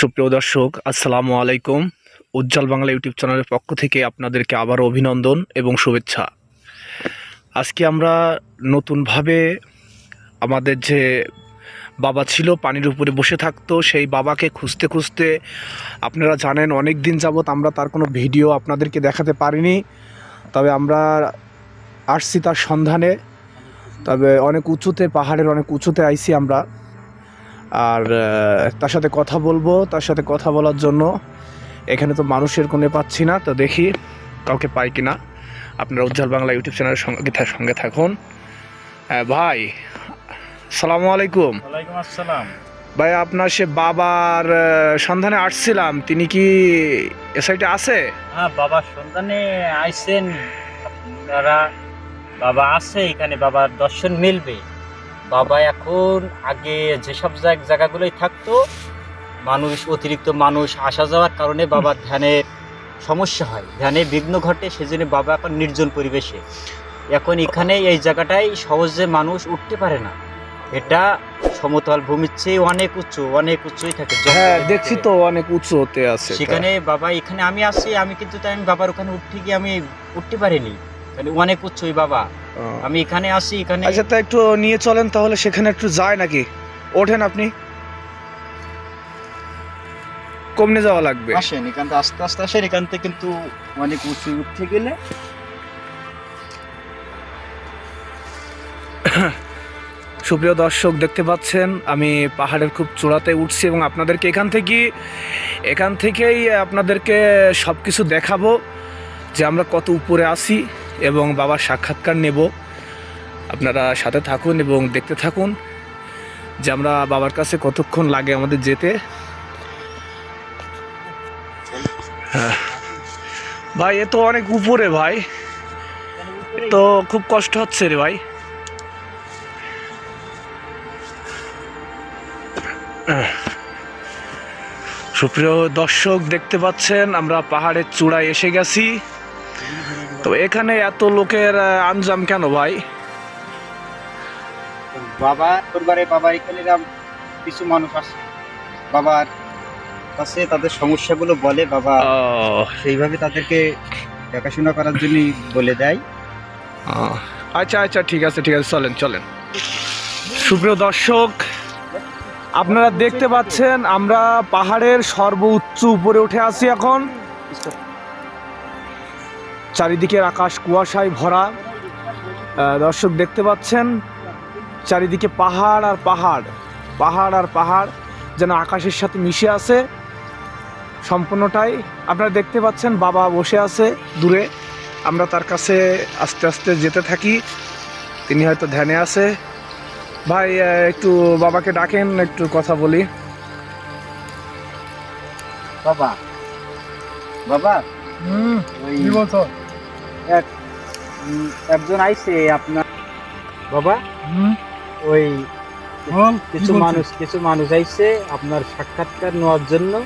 সুপ্রিয় দর্শক, আসসালামু আলাইকুম। উজ্জ্বল বাংলা ইউটিউব চ্যানেলের পক্ষ থেকে আপনাদেরকে আবারও অভিনন্দন এবং শুভেচ্ছা। আজকে আমরা নতুনভাবে আমাদের যে বাবা ছিল পানির উপরে বসে থাকতো, সেই বাবাকে খুঁজতে খুঁজতে আপনারা জানেন অনেক দিন যাবৎ আমরা তার কোনো ভিডিও আপনাদেরকে দেখাতে পারিনি। তবে আমরা আসছি তার সন্ধানে। তবে অনেক উঁচুতে, পাহাড়ের অনেক উঁচুতে আইছি আমরা। আর তার সাথে কথা বলব তার সাথে কথা বলার জন্য। এখানে তো মানুষের কোনে পাচ্ছি না তো দেখি কাউকে পাই কিনা। আপনারা উজ্জ্বল বাংলা ইউটিউব চ্যানেলের সঙ্গে সঙ্গে থাকুন। ভাই সালামু আলাইকুম। আসসালাম। ভাই আপনার সে বাবার সন্ধানে আসছিলাম তিনি কি এ সাইডে আছে? হ্যাঁ বাবার সন্ধানে আইসেন আপনারা বাবা আছে এখানে বাবার দর্শন মিলবে। বাবা এখন আগে যেসব জায়গ- জায়গাগুলোই থাকতো মানুষ অতিরিক্ত মানুষ আসা যাওয়ার কারণে বাবার ধ্যানের সমস্যা হয়। ধ্যানে বিঘ্ন ঘটে সেজন্য বাবা এখন নির্জন পরিবেশে। এখন এখানে এই জায়গাটায় সহজে মানুষ উঠতে পারে না। এটা সমতল ভূমির চেয়ে অনেক উঁচু অনেক উঁচুই থাকে হ্যাঁ দেখছি তো অনেক উঁচুতে আছে সেখানে বাবা এখানে আমি আছি আমি কিন্তু তাই আমি বাবার ওখানে উঠতে গিয়ে আমি উঠতে পারিনি। মানে অনেক উচ্চই বাবা। আমি এখানে আসি এখানে আচ্ছা তা একটু নিয়ে চলেন তাহলে সেখানে একটু যায় নাকি? ওঠেন আপনি। কমনে যাওয়া লাগবে। আসেন এখান থেকে আস্তে আস্তে আসেন এখান থেকে কিন্তু অনেক উঁচু উঠতে গেলে। সুপ্রিয় দর্শক দেখতে পাচ্ছেন আমি পাহাড়ের খুব চূড়াতে উঠছি এবং আপনাদেরকে এখান থেকে এখান থেকেই আপনাদেরকে সব কিছু দেখাবো যে আমরা কত উপরে আছি। এবং বাবার সাক্ষাৎকার নেব। আপনারা সাথে থাকুন এবং দেখতে থাকুন যে আমরা বাবার কাছে কতক্ষণ লাগে আমাদের যেতে। হ্যাঁ। ভাই, এ তো অনেক উপরে ভাই। তো খুব কষ্ট হচ্ছে রে ভাই। সুপ্রিয় দর্শক, দেখতে পাচ্ছেন, আমরা পাহাড়ের চূড়ায় এসে গেছি। তো এখানে এত লোকের আঞ্জাম কেন ভাই? বাবা পরিবারে বাবা এখানে কিছু মানুষ আসে বাবার কাছে তাদের সমস্যাগুলো বলে বাবা। সেইভাবে তাদেরকে দেখাশোনা করার জন্য বলে দেয়। আচ্ছা আচ্ছা ঠিক আছে ঠিক আছে চলেন চলেন। সুপ্রিয় দর্শক আপনারা দেখতে পাচ্ছেন আমরা পাহাড়ের সর্বোচ্চ উপরে উঠে আছি এখন। চারিদিকের আকাশ কুয়াশায় ভরা। দর্শক দেখতে পাচ্ছেন চারিদিকে পাহাড় আর পাহাড় পাহাড় আর পাহাড় যেন আকাশের সাথে মিশে আছে। সম্পূর্ণটাই আপনারা দেখতে পাচ্ছেন বাবা বসে আছে দূরে। আমরা তার কাছে আস্তে আস্তে যেতে থাকি। তিনি হয়তো ধ্যানে আছে। ভাই একটু বাবাকে ডাকেন একটু কথা বলি। বাবা। বাবা? হুম কি বলছো? এক একজন আইছে আপনার বাবা? ওই কিছু মানুষ কিছু মানুষ আইছে আপনার সাক্ষাৎকার নেওয়ার জন্য।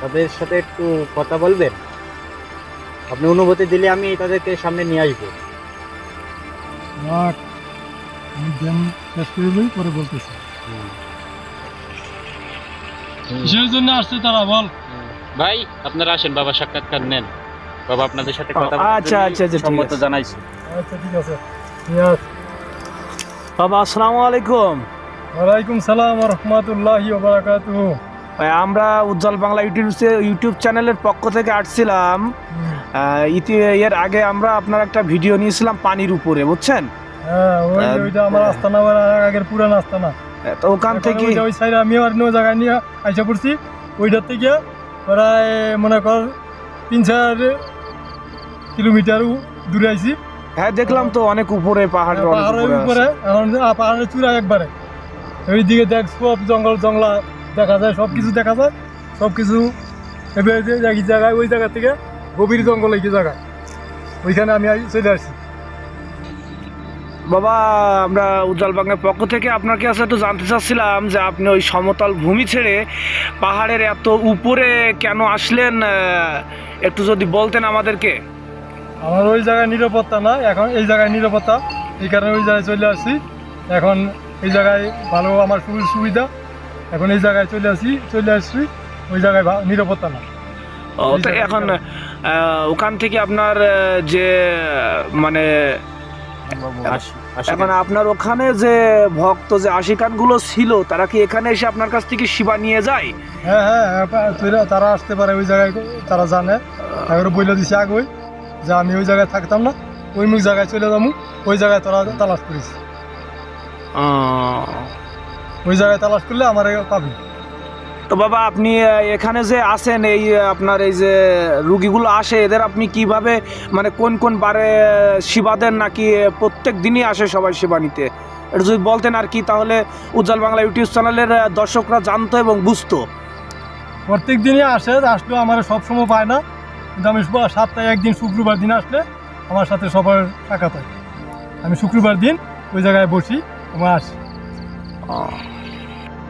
তাদের সাথে একটু কথা বলবেন। আপনি অনুমতি দিলে আমি তাদেরকে সামনে নিয়ে আসব। পরে বলতেছি। কিসের জন্য আসছে তারা বল? ভাই আপনারা আসেন বাবা সাক্ষাৎকার নেন। বাবা আপনাদের সাথে কথা ও, আচ্ছা, আচ্ছা, আচ্ছা, ঠিক সম্মত আছে। জানাইছি। আচ্ছা ঠিক আছে। বাবা আসসালামু আলাইকুম। ওয়ালাইকুম সালাম রহমতুল্লাহি বারাকাতুহু। ভাই, আমরা উজ্জ্বল বাংলা ইউটিউব ইউটিউব চ্যানেলের পক্ষ থেকে আসছিলাম। ইতি এর আগে আমরা আপনার একটা ভিডিও নিয়েছিলাম পানির উপরে বুঝছেন? হ্যাঁ ওইটা আমার আস্তানা আগের পুরান আস্তানা। তো ওখান থেকে ওই সাইডে আমিও আর অন্য জায়গায় নিয়ে আইসা পড়ছি। ওইটার থেকে প্রায় মনে কর তিন চার কিলোমিটার দূরে আইছি। হ্যাঁ দেখলাম তো অনেক উপরে পাহাড়ের অনেক পাহাড়ের উপরে চূড়া একবারে। ওইদিকে দেখ সব জঙ্গল জঙ্গলা দেখা যায় সব কিছু দেখা যায়। সব কিছু এবার যে এক জায়গায় ওই জায়গা থেকে গভীর জঙ্গল এই জায়গায়। ওইখানে আমি চলে আসছি। বাবা আমরা উজ্জ্বল বাংলার পক্ষ থেকে আপনার কাছে একটু জানতে চাচ্ছিলাম যে আপনি ওই সমতল ভূমি ছেড়ে পাহাড়ের এত উপরে কেন আসলেন? একটু যদি বলতেন আমাদেরকে। আমার ওই জায়গায় নিরাপত্তা না এখন এই জায়গায় নিরাপত্তা। এই কারণে ওই জায়গায় চলে আসছি। এখন এই জায়গায় ভালো আমার সুবিধা সুবিধা। এখন এই জায়গায় চলে আসি চলে আসছি ওই জায়গায় নিরাপত্তা না এখন ওখান থেকে আপনার যে মানে এখন আপনার ওখানে যে ভক্ত যে আশিকানগুলো ছিল তারা কি এখানে এসে আপনার কাছ থেকে শিবা নিয়ে যায়? হ্যাঁ হ্যাঁ হ্যাঁ, তারা আসতে পারে ওই জায়গায় তারা জানে। তারপরে বইলে দিছে আগে যে আমি ওই জায়গায় থাকতাম না ওই মুখ জায়গায় চলে যাব ওই জায়গায় তোরা তালাশ করিস। ওই জায়গায় তালাশ করলে আমার পাবি। তো বাবা আপনি এখানে যে আসেন এই আপনার এই যে রুগীগুলো আসে এদের আপনি কীভাবে মানে কোন কোন বারে সেবা দেন নাকি প্রত্যেক দিনই আসে সবাই সেবা নিতে? এটা যদি বলতেন আর কি তাহলে উজ্জ্বল বাংলা ইউটিউব চ্যানেলের দর্শকরা জানতো এবং বুঝতো। প্রত্যেক দিনই আসে আসলেও আমার সবসময় পায় না। কিন্তু আমি সাতটায় সপ্তাহে একদিন শুক্রবার দিন আসলে আমার সাথে সবার টাকা থাকে আমি শুক্রবার দিন ওই জায়গায় বসি আমার আসি।